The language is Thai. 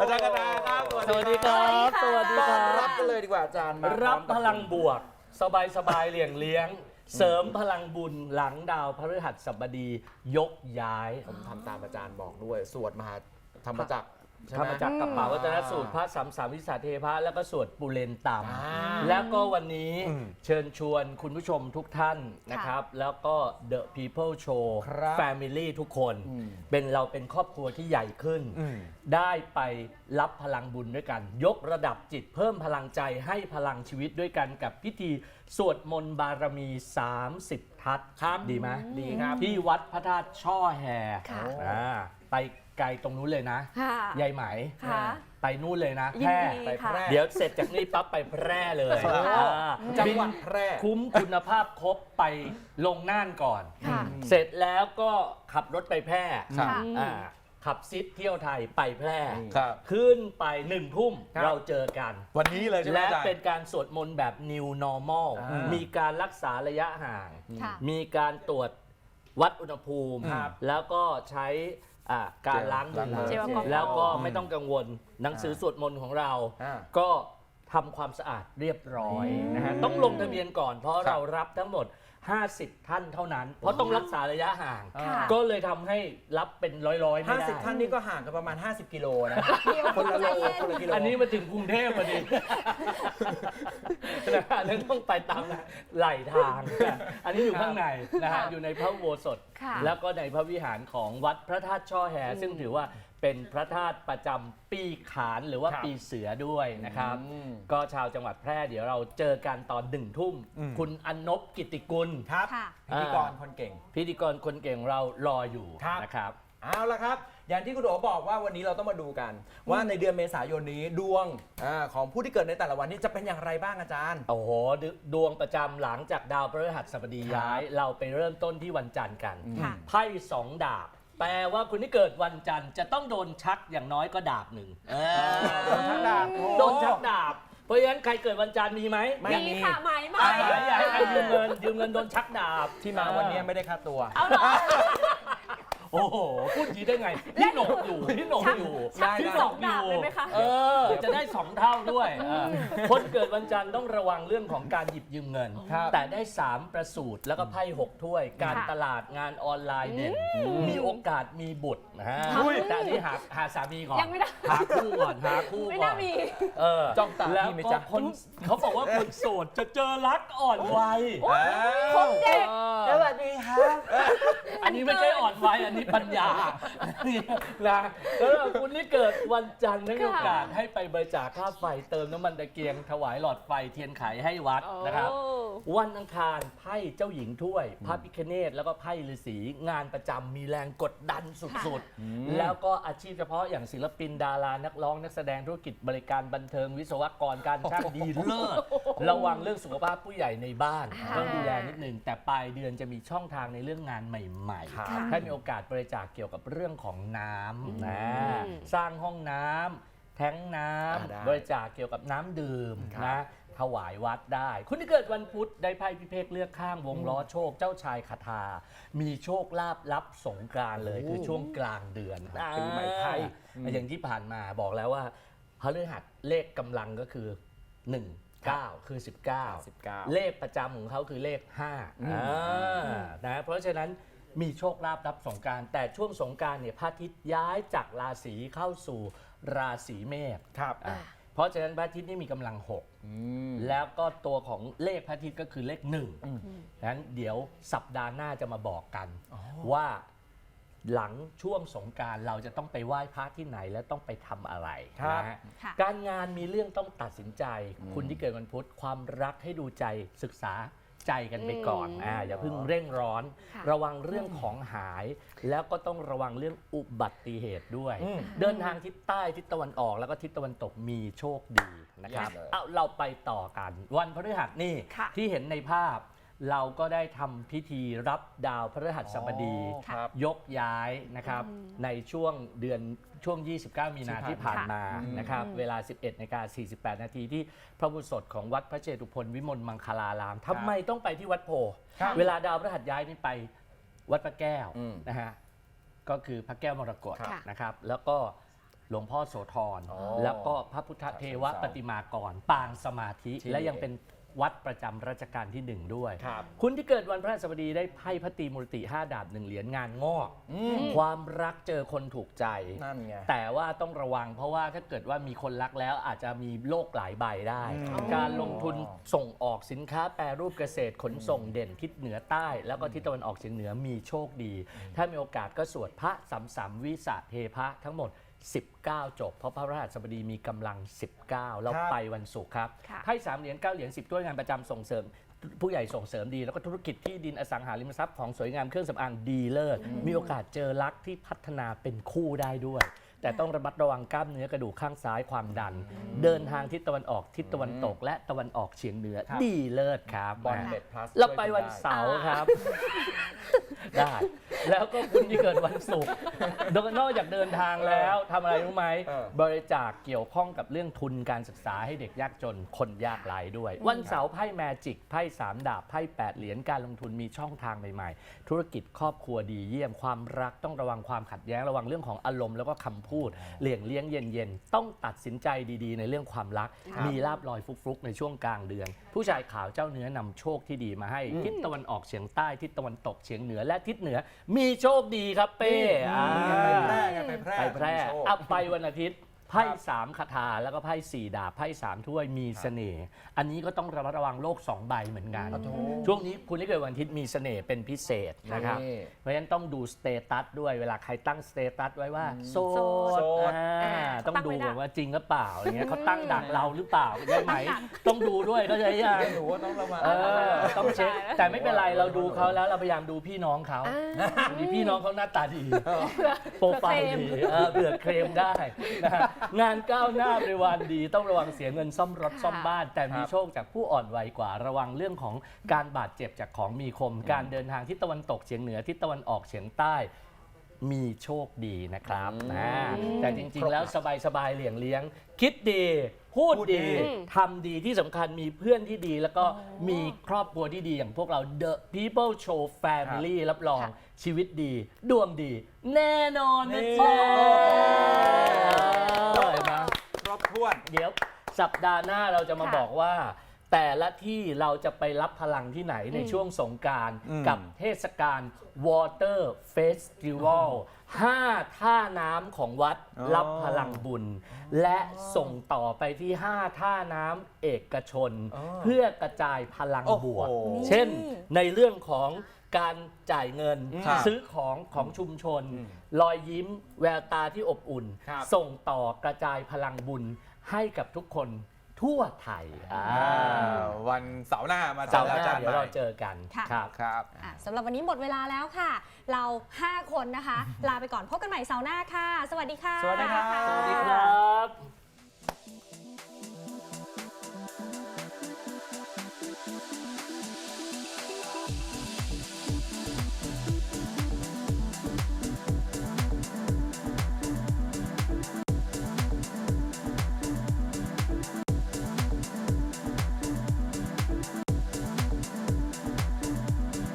อาจารย์กระแตครับสวัสดีครับ สวัสดีต้คอนรัรับบกันเลยดีกว่าอาจารย์มารับพอมพกับลังบวก สบายสบายๆเลี้ยงเลี้ยง เสริมพลังบุญหลังดาวพฤหัสบดียกย้าย ผมทำตามอาจารย์บอกด้วย สวดมหาธรรมจักร ใช่ไหธรรมจักรกับป่าวัฒนสูตรอ่าพระสามสามวิสาเทพะแล้วก็สวดปุเรนตามอ่าแล้วก็วันนี้อืมเชิญชวนคุณผู้ชมทุกท่านนะครับ แล้วก็ The People Show ครับ Family ทุกคนอืมเป็นเราเป็นครอบครัวที่ใหญ่ขึ้นอืมได้ไปรับพลังบุญด้วยกัน ยกระดับจิตเพิ่มพลังใจให้พลังชีวิตด้วยกันกับพิธีสวดมนต์บารมี 30 ทัศครับดีไหมดีครับ ที่วัดพระธาตุช่อแฮค่ะ อ่าไป ไกลตรงนู้นเลยนะค่ะยายไหมค่ะ ไปนู่นเลยนะยิแพนร่ดีไปค่ะ แพร่ เดี๋ยวเสร็จจากนี้ปั๊บไปแพร่เลยโอ้โหอ่าจังหวัดแพร่ คุ้มคุณภาพครบไปลงน่านก่อน ค่ะ เสร็จแล้วก็ขับรถไปแพร่ครับ ค่ะ อ่าขับซิดเที่ยวไทยไปแพร่ ครับ ขึ้นไปหนึ่งทุ่มครับ เราเจอกัน วันนี้เลยใช่ไหมและอาจารย์ เป็นการสวดมนต์แบบ new normal อ่ามีมีการรักษาระยะห่าง ค่ะ มีการตรวจวัดอุณหภูมิ ครับแล้วก็ใช้ อ่าการล้างมืล้างมืออเจลแอลกอฮอล์ แล้วก็ไม่ต้องกังวลหนังสือสวดมนต์ของเรา อ่า ก็ทำความสะอาดเรียบร้อยอืมนะฮะต้องลงทะเบียนก่อนเพราะครับเรารับทั้งหมด 50 ท่านเท่านั้น เพราะต้องรักษาระยะห่าง ค่ะ ก็เลยทำให้รับเป็นร้อยๆไม่ห้าได้สิบท่านนี่ก็ห่างกันประมาณ 50 กิโลนะ คนละโลคนละกิโลอันนี้มาถึงกรุงเทพพอดีนะฮะนั้นต้องไปตามไหลทาง อันนี้อยู่ข้างในนะฮะค่ะอยู่ในพระอุโบสถ ค่ะ แล้วก็ในพระวิหารของวัดพระธาตุช่อแฮซึ่งถือว่า เป็นพระธาตุประจำปีขานหรือว่าครับปีเสือด้วยนะครับ อืมก็ชาวจังหวัดแพร่เดี๋ยวเราเจอกันตอนหนึ่งทุ่ม อืม คุณอนนบกิตติกุล ครับค่ะ พิธีกรคนเก่ง พิธีกรคนเก่งเรารออยู่ครับ นะครับ เอาละครับ อย่างที่คุณโอบอกว่าวันนี้เราต้องมาดูกัน ว่าในเดือนเมษายนนี้ดวงอาของผู้ที่เกิดในแต่ละวันนี้จะเป็นอย่างไรบ้างอาจารย์ โอ้โหดดวงประจำหลังจากดาวพฤหัสบดีย้าย เราไปเริ่มต้นที่วันจันทร์กัน ค่ะ ไพ่สองดาบ แปลว่าคุณที่เกิดวันจันทร์จะต้องโดนชักอย่างน้อยก็ดาบหนึ่งเออโดนชักดาบโอ้ โดนชักดาบ เพราะฉะนั้นใครเกิดวันจันทร์มีไหมไม่ มีค่ะไหมไหมอ่าอยากให้ใครยืมเงินยืมเงินโดนชักดาบที่มาวันนี้ไม่ได้ค่าตัว เอาเหรอ โอ้โหพูดอย่างนี้ได้ไงพี่หนกอยู่พี่หนกชักอยู่ชักได้ที่ได้ สองดาบเลยไหมคะ เออ จะได้สองเท่าด้วยเออคนเกิดวันจันทร์ต้องระวังเรื่องของการหยิบยืมเงิน ครับแต่ได้ 3 ประสูตรแล้วก็ไพ่6ถ้วย การค่ะตลาดงานออนไลน์เด่นมีโอกาสมีบุตรนะฮะอุ้ยแต่อันนี้หาหาสามีก่อนยังไม่ได้ หาคู่ก่อนหาคู่ไม่ก่อน่านมี เออจ้องตาแล้วพี่ไหมก็จ๊ะ คนเขาบอกว่าคนโสดจะเจอรักอ่อนวัยคงเด็ก สวัสดีครับ อั นนี้ไม่ใช่อ่อนวัยอันนี้ปัญญานี่นะแล้วคุณที่เกิดวันจันทร์ได้มีโอกาสให้ไปบริจาคค่าไฟเติมน้ำมันตะเกียง ถวายหลอดไฟเทียนไขให้วัดนะครับ โอ้ วันอังคารไพ่เจ้าหญิงถ้วยพระพิคเนตแล้วก็ไพ่ฤาษีงานประจำมีแรงกดดันสุดๆ แล้วก็อาชีพเฉพาะอย่างศิลปินดารานักร้องนักแสดงธุรกิจบริการบันเทิงวิศวกรการช่างดีเลิศระวังเรื่องสุขภาพผู้ใหญ่ในบ้านค่ะต้องดูแลนิดนึงแต่ปลายเดือนจะมีช่องทางในเรื่องงานใหม่ครับๆถ้ามีโอกาสบริจาคเกี่ยวกับเรื่องของน้ำนะอืมสร้างห้องน้ำแท้งน้อ่าได้ำบริจาคเกี่ยวกับน้ำดื่มครับนะถวายวัดได้ คุณที่เกิดวันพุธได้ไพ่พิเภกเลือกข้างวงล้อโชคเจ้าชายคาถามีโชคลาภรับสงกรานต์เลยโอ้คือช่วงกลางเดือนปีใหม่ไทยอ่าอย่างที่ผ่านมาบอกแล้วว่าพฤหัสเลขกำลังก็คือ 1 9 คือ 19 19 เลขประจำของเขาคือเลข5อืมอ่านะเพราะฉะนั้น มีโชคลาภรับสงกราร แต่ช่วงสงกรารเนี่ยพระอาทิตย์ย้ายจากราศีเข้าสู่ราศีเมษครับอะเพราะฉะนั้นพระอาทิตย์นี่มีกำลัง6อืม แล้วก็ตัวของเลขพระอาทิตย์ก็คือเลขหนึ่งอืมดังนั้นเดี๋ยวสัปดาห์หน้าจะมาบอกกันอ๋อว่าหลังช่วงสงกรารเราจะต้องไปไหว้พระที่ไหนและต้องไปทำอะไรครับ นะฮะค่ะ การงานมีเรื่องต้องตัดสินใจ คุณที่เกิดวันพุธความรักให้ดูใจศึกษา ใจกันไปก่อนอืมอ่าอย่าเพิ่งเร่งร้อน ค่ะ ระวังเรื่องของหาย แล้วก็ต้องระวังเรื่องอุบัติเหตุด้วย อืม เดินทางทิศใต้ทิศตะวันออก แล้วก็ทิศตะวันตกมีโชคดีนะครับ เยี่ยมเลย เอาเราไปต่อกัน วันพฤหัสนี่ค่ะ ที่เห็นในภาพ เราก็ได้ทำพิธีรับดาวพฤหัสบดีอ๋อครับ ยกย้ายนะครับอืมในช่วงเดือนช่วง 29 มีนาที่ที่ผ่าผ่านนมามาอืมนะครับอืมเวลา 11นาฬิกา48 นาทีที่พระบุตรสดของวัดพระเจตุพนวิมลมังคลารามทำไมต้องไปที่วัดโพธิ์ครับเวลาดาวพฤหัสย้ายนี่ไปวัดพระแก้วอืมนะฮะก็คือพระแก้วมรกตค่ะ นะครับ แล้วก็หลวงพ่อโสธรอ๋อแล้วก็พระพุทธเทวปฏิมากรปางสมาธิ ที่ และยังเป็น วัดประจำรัชกาลที่หนึ่งด้วย ครับ คุณที่เกิดวันพระราชบดีได้ไพ่พระตรีมุรติ 5 ดาบหนึ่งเหรียญงานงอก อืมความรักเจอคนถูกใจ นั่นไง แต่ว่าต้องระวังเพราะว่าถ้าเกิดว่ามีคนรักแล้วอาจจะมีโรคหลายใบได้ อืม การลงทุนส่งออกสินค้าแปรรูปเกษตรขนส่งเด่นทิศเหนือใต้ แล้วก็ทิศตะวันออกเฉียงเหนือมีโชคดี ถ้ามีโอกาสก็สวดพระสัมสัมวิสะเทพะทั้งหมด 19 จบ เพราะพระราชบดีมีกำลัง 19แล้วครับไปวันศุกร์ครับ ค่ะ ให้สามเหรียญเก้าเหรียญสิบถ้วยงานประจำส่งเสริม ผู้ใหญ่ส่งเสริมดี แล้วก็ธุรกิจที่ดินอสังหาริมทรัพย์ของสวยงามเครื่องสำอางดีเลิศมีโอกาสเจอรักที่พัฒนาเป็นคู่ได้ด้วย แต่ต้องระมัดระวังกล้ามเนื้อกระดูกข้างซ้ายความดัน เดินทางทิศตะวันออกทิศตะวันตก และตะวันออกเฉียงเหนือ ครับ ดีเลิศครับบอลเบ็ดพลัสเราไปวันเสาร์ครับ ได้ แล้วก็คุณที่เกิดวันศุกร์โดยนอกจากเดินทางแล้วทำอะไรรู้ไหม เออบริจาคเกี่ยวข้องกับเรื่องทุนการศึกษาให้เด็กยากจนคนยากไร้ด้วย วันเสาร์ไพ่แมจิกไพ่สามดาบไพ่แปดเหรียญการลงทุนมีช่องทางใหม่ๆ ธุรกิจครอบครัวดีเยี่ยมความรักต้องระวังความขัดแย้งระวังเรื่องของอารมณ์แล้วก็คำพูดเลี่ยงเลี้ยงเย็นๆต้องตัดสินใจดีๆ ในเรื่องความรัก มีลาบลอยฟลุกๆ ในช่วงกลางเดือน ผู้ชายขาวเจ้าเนื้อนำโชคที่ดีมาให้ทิศตะวันออกเฉียงใต้ทิศตะวันตกเฉียงเหนือและทิศเหนือมีโชคดีครับเป้อ่าไปแพร่ไงไปแพร่ไปแพร่มันมีโชคอัพไปวันอาทิตย์ ไพ่สามคาถาแล้วก็ไพ่สี่ดาบไพ่สามถ้วยมีเสน่ห์อันนี้ก็ต้องระมัดระวังโลกสองใบเหมือนกันโอ้โหช่วงนี้คุณที่เกิดวันอาทิตย์มีเสน่ห์เป็นพิเศษนะครับ นี่ เพราะฉะนั้นต้องดูสเตตัสด้วยเวลาใครตั้งสเตตัสไว้ว่าโสโสดดอ่าอ่าต้องตั้งดูไว้ก่อนนะว่าจริงหรือเปล่าอย่างเงี้ยเขาตั้งดักเราหรือเปล่าได้ไหม ต้องดูด้วยเขาใจยังหนูว่าต้องระวัง เออต้องเช็คตายแล้วแต่ไม่เป็นไรเราดูเขาแล้วเราพยายามดูพี่น้องเขาดีพี่น้องเขาหน้าตาดี โปรไฟล์ดีเออเบื่อเคลมได้นะฮะงานก้าวหน้าบริวารดี ต้องระวังเสียเงินซ่อมรถค่ะซ่อมบ้าน แต่มีครับโชคจากผู้อ่อนวัยกว่าระวังเรื่องของการบาดเจ็บจากของมีคม การเดินทางทิศตะวันตกเฉียงเหนือทิศตะวันออกเฉียงใต้มีโชคดีนะครับนะแต่จริง ๆ แล้วสบายๆเหลี่ยงเลี้ยง คิดดี พูดพูดดีดีทำดีที่สำคัญมีเพื่อนที่ดี แล้วก็มีครอบครัวที่ดีอย่างพวกเรา The People Show Family รับรองค่ะชีวิตดี ดวงดี แน่นอนนะนี่จ๊ะ ถ้วน เดี๋ยวสัปดาห์หน้าเราจะมาค่ะบอกว่า แต่ละที่เราจะไปรับพลังที่ไหนในช่วงสงกรารอืม กับเทศกาล Water Festival 5ท่าน้ำของวัดรับพลังบุญ และส่งต่อไปที่ 5 ท่าน้ำเอกชน เพื่อกระจายพลังโอ้โห บวก เช่นในเรื่องของ การจ่ายเงิน ครับซื้อของของชุมชน รอยยิ้ม แววตาที่อบอุ่น ครับ ส่งต่อกระจายพลังบุญให้กับทุกคนทั่วไทยอ่าวันเสาร์หน้ามาเสาร์หน้าจอเดี๋ยวเราเจอกันค่ะ ครับ ครับ อะสำหรับวันนี้หมดเวลาแล้วค่ะ เรา 5 คนนะคะ ลาไปก่อนพบกันใหม่เสาร์หน้าค่ะ สวัสดีค่ะ สวัสดีครับ สวัสดีครับ